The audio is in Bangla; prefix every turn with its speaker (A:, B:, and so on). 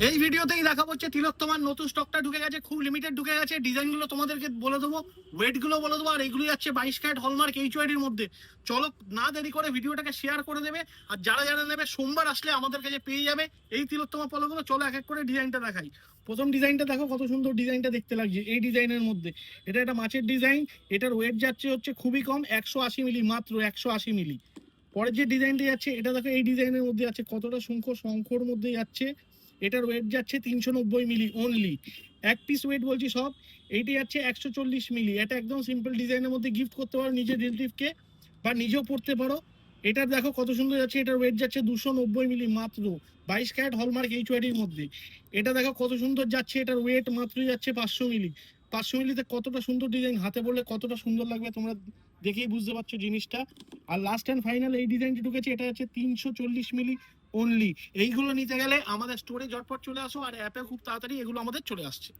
A: এই ভিডিওতেই দেখাবো হচ্ছে তিলোত্তমার নতুন স্টকটা ঢুকে গেছে, খুব লিমিটেড ঢুকে গেছে। ডিজাইনগুলো তোমাদেরকে বলে দেবো ওয়েটগুলো বলে দেবো, আর এগুলো যাচ্ছে বাইশ ক্যারেট হলমার্ক এইচ ওয়াইডির মধ্যে। চলো, না দেরি করে ভিডিওটাকে শেয়ার করে দেবে, আর যারা যারা নেবে, সোমবার আসলে আমাদের কাছে পেয়ে যাবে এই তিলোত্তমা পলোগুলো চলো, এক এক করে ডিজাইনটা দেখাই। প্রথম ডিজাইনটা দেখো, কত সুন্দর ডিজাইনটা দেখতে লাগছে এই ডিজাইনের মধ্যে। এটা একটা মাছের ডিজাইন এটার ওয়েট যাচ্ছে হচ্ছে খুবই কম, একশো আশি মিলি মাত্র একশো আশি মিলি পরের যে ডিজাইনটা যাচ্ছে, এটা দেখো এই ডিজাইনের মধ্যে আছে, কতটা শঙ্খ শঙ্খর মধ্যে যাচ্ছে। এটার ওয়েট যাচ্ছে তিনশো নব্বই মিলি অনলি এক পিস ওয়েট বলছি সব, এইটি যাচ্ছে একশো চল্লিশ মিলি এটা একদম সিম্পল ডিজাইনের মধ্যে গিফট করতে পারো নিজের রিলেটিভকে বা নিজেও পড়তে পারো। এটার দেখো কত সুন্দর যাচ্ছে, এটার ওয়েট যাচ্ছে দুশো নব্বই মিলি মাত্র। বাইশ ক্যারেট হলমার্ক এইচ ওয়াইডির মধ্যে। এটা দেখো কত সুন্দর যাচ্ছে, এটার ওয়েট মাত্র যাচ্ছে পাঁচশো মিলি পাঁচশো মিলিতে কতটা সুন্দর ডিজাইন হাতে বললে কতটা সুন্দর লাগবে তোমরা দেখেই বুঝতে পারছ জিনিসটা। আর লাস্ট অ্যান্ড ফাইনাল এই ডিজাইনটি ঢুকেছে, এটা হচ্ছে তিনশো চল্লিশ মিলি অনলি এইগুলো নিতে গেলে আমাদের স্টোরে জটপট চলে আসো আর অ্যাপে খুব তাড়াতাড়ি এগুলো আমাদের চলে আসছে।